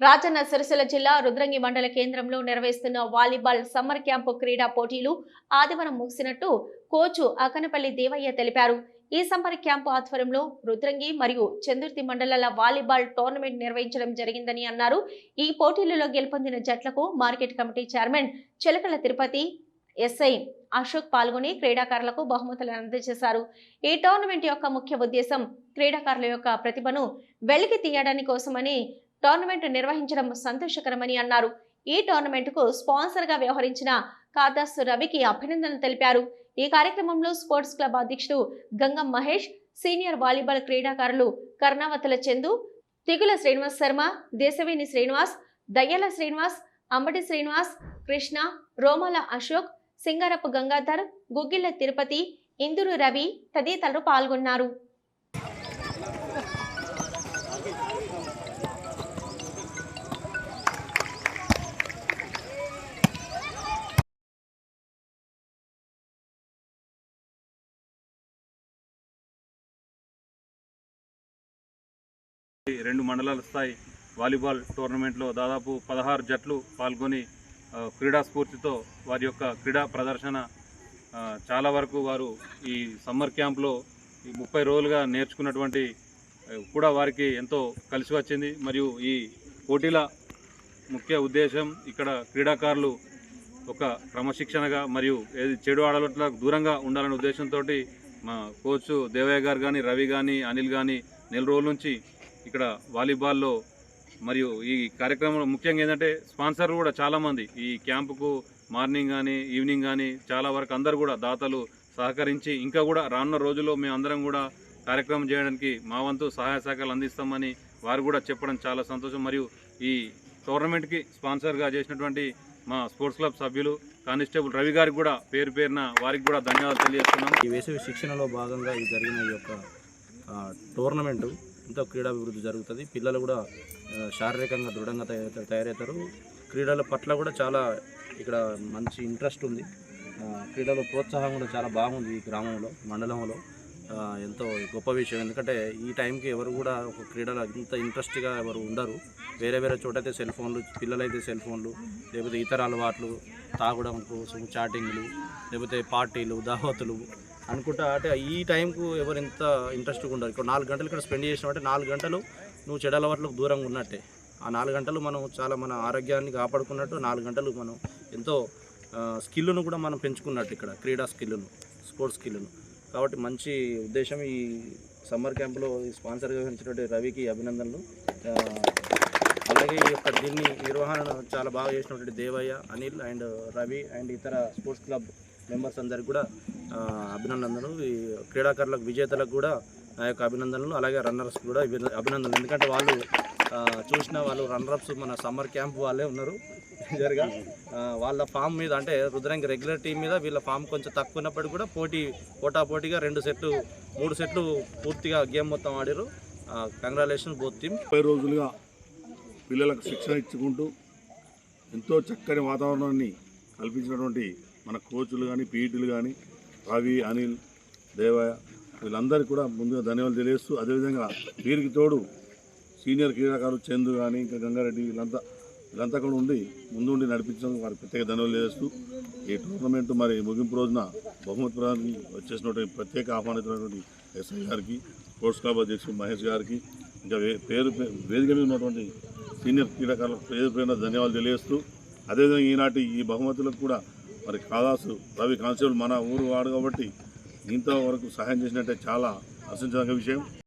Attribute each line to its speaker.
Speaker 1: రాజన్న సిరిసిల్ల జిల్లా రుద్రంగి మండల కేంద్రంలో నిర్వహిస్తున్న వాలీబాల్ సమ్మర్ క్యాంపు క్రీడా పోటీలు ఆదివారం ముగిసినట్టు కోచు అకనపల్లి దేవయ్య తెలిపారు. ఈ సమ్మర్ క్యాంపు ఆధ్వర్యంలో రుద్రంగి మరియు చందుర్తి మండలాల వాలీబాల్ టోర్నమెంట్ నిర్వహించడం జరిగిందని అన్నారు. ఈ పోటీలలో గెలుపొందిన జట్లకు market committee chairman Chilakala Tirupati SI Ashok పాల్గొని క్రీడాకారులకు బహుమతులను అందజేశారు. ఈ టోర్నమెంట్ యొక్క ముఖ్య ఉద్దేశం క్రీడాకారుల యొక్క ప్రతిభను వెలికి తీయడానికి కోసమని టోర్నమెంట్ నిర్వహించడం సంతోషకరమని అన్నారు. ఈ టోర్నమెంట్కు స్పాన్సర్గా వ్యవహరించిన కాదాసు రవికి అభినందనలు తెలిపారు. ఈ కార్యక్రమంలో స్పోర్ట్స్ క్లబ్ అధ్యక్షుడు గంగం మహేష్ సీనియర్ వాలీబాల్ క్రీడాకారులు కర్ణావతుల చందు తిగుల శ్రీనివాస్ శర్మ దేశవేణి శ్రీనివాస్ దయ్యల శ్రీనివాస్ అంబటి శ్రీనివాస్ కృష్ణ రోమల అశోక్ సింగారపు గంగాధర్ గుగ్గిళ్ళ తిరుపతి ఇందురు రవి తదితరులు పాల్గొన్నారు.
Speaker 2: రెండు మండలాల స్థాయి వాలీబాల్ టోర్నమెంట్లో దాదాపు పదహారు జట్లు పాల్గొని క్రీడా స్ఫూర్తితో వారి యొక్క క్రీడా ప్రదర్శన చాలా వరకు వారు ఈ సమ్మర్ క్యాంప్లో ఈ ముప్పై రోజులుగా నేర్చుకున్నటువంటి కూడా వారికి ఎంతో కలిసి వచ్చింది. మరియు ఈ పోటీల ముఖ్య ఉద్దేశం ఇక్కడ క్రీడాకారులు ఒక క్రమశిక్షణగా మరియు ఏది చెడు ఆడలకు దూరంగా ఉండాలనే ఉద్దేశంతో మా కోచ్ దేవయ్య గారు కానీ రవి కానీ అనిల్ కానీ నెల రోజుల నుంచి ఇక్కడ వాలీబాల్లో మరియు ఈ కార్యక్రమంలో ముఖ్యంగా ఏంటంటే స్పాన్సర్లు కూడా చాలామంది. ఈ క్యాంపుకు మార్నింగ్ కానీ ఈవినింగ్ కానీ చాలా వరకు అందరు కూడా దాతలు సహకరించి ఇంకా కూడా రానున్న రోజుల్లో మేము అందరం కూడా కార్యక్రమం చేయడానికి మా వంతు సహాయ సహకారాలు అందిస్తామని వారు కూడా చెప్పడం చాలా సంతోషం. మరియు ఈ టోర్నమెంట్కి స్పాన్సర్గా చేసినటువంటి మా స్పోర్ట్స్ క్లబ్ సభ్యులు కానిస్టేబుల్ రవి గారికి కూడా పేరు పేరున వారికి కూడా ధన్యవాదాలు తెలియజేస్తున్నాం.
Speaker 3: ఈ వేసవి శిక్షణలో భాగంగా ఈ జరిగిన ఈ యొక్క టోర్నమెంటు ఎంతో క్రీడాభివృద్ధి జరుగుతుంది. పిల్లలు కూడా శారీరకంగా దృఢంగా తయారు తయారవుతారు. క్రీడల పట్ల కూడా చాలా ఇక్కడ మంచి ఇంట్రెస్ట్ ఉంది. క్రీడలో ప్రోత్సాహం కూడా చాలా బాగుంది ఈ గ్రామంలో మండలంలో. ఎంతో గొప్ప విషయం. ఎందుకంటే ఈ టైంకి ఎవరు కూడా ఒక క్రీడలో ఇంత ఇంట్రెస్ట్గా ఎవరు ఉండరు. వేరే వేరే చోట అయితే సెల్ ఫోన్లు పిల్లలైతే సెల్ ఫోన్లు లేకపోతే ఇతర అలవాట్లు తాగడం కోసం చాటింగ్లు లేకపోతే పార్టీలు దావతులు అనుకుంటా అంటే ఈ టైంకు ఎవరు ఎంత ఇంట్రెస్ట్గా ఉండరు. ఇక్కడ నాలుగు గంటలు ఇక్కడ స్పెండ్ చేసినావు అంటే నాలుగు గంటలు నువ్వు చెడు అలవాట్లకు దూరంగా ఉన్నట్టే. ఆ నాలుగు గంటలు మనం చాలా మన ఆరోగ్యాన్ని కాపాడుకున్నట్టు నాలుగు గంటలు మనం ఎంతో స్కిల్ను కూడా మనం పెంచుకున్నట్టు ఇక్కడ క్రీడా స్కిల్ను స్పోర్ట్స్ స్కిల్ను కాబట్టి మంచి ఉద్దేశం ఈ సమ్మర్ క్యాంపులో స్పాన్సర్గా వహించినటువంటి రవికి అభినందనలు. అలాగే ఈ యొక్క దీన్ని నిర్వహణ చాలా బాగా చేసినటువంటి దేవయ్య అనిల్ అండ్ రవి అండ్ ఇతర స్పోర్ట్స్ క్లబ్ మెంబర్స్ అందరికి కూడా అభినందనలు. ఈ క్రీడాకారులకు విజేతలకు కూడా నా యొక్క అభినందనలు అలాగే రన్నర్స్ కూడా అభినందనలు. ఎందుకంటే వాళ్ళు చూసిన వాళ్ళు రన్నర్స్ మన సమ్మర్ క్యాంప్ వాళ్ళే ఉన్నారు. జరగా వాళ్ళ ఫామ్ మీద అంటే రుద్రంగి రెగ్యులర్ టీం మీద వీళ్ళ ఫామ్ కొంచెం తక్కువ ఉన్నప్పటికీ కూడా పోటీ పోటా పోటీగా రెండు సెట్లు మూడు సెట్లు పూర్తిగా గేమ్ మొత్తం ఆడారు. Congratulation both team.
Speaker 4: ముప్పై రోజులుగా పిల్లలకు శిక్షణ ఇచ్చుకుంటూ ఎంతో చక్కని వాతావరణాన్ని కల్పించినటువంటి మన కోచ్లు కానీ పీఈటీలు కానీ రవి అనిల్ దేవయ్య వీళ్ళందరికీ కూడా ముందుగా ధన్యవాదాలు తెలియజేస్తూ అదేవిధంగా వీరికి తోడు సీనియర్ క్రీడాకారులు చందు కానీ ఇంకా గంగారెడ్డి వీళ్ళంతా వీళ్ళంతా కూడా ఉండి ముందుండి నడిపించడానికి వారికి ప్రత్యేక ధన్యవాదాలు తెలియజేస్తూ ఈ టోర్నమెంట్ మరి ముగింపు రోజున బహుమతి ప్రదానికి వచ్చేసినటువంటి ప్రత్యేక ఆహ్వానితున్నటువంటి ఎస్ఐ గారికి స్పోర్ట్స్ క్లబ్ అధ్యక్షుడు మహేష్ గారికి ఇంకా వే- పేరు వేదిక మీద ఉన్నటువంటి సీనియర్ క్రీడాకారులకు పేరు పేరున ధన్యవాదాలు తెలియజేస్తూ అదేవిధంగా ఈనాటి ఈ బహుమతులకు కూడా మరి కాదాసు రవి కానిస్టేబుల్ మన ఊరు వాడు కాబట్టి ఇంతవరకు సహాయం చేసినట్టే చాలా హర్షించదగ్గ విషయం.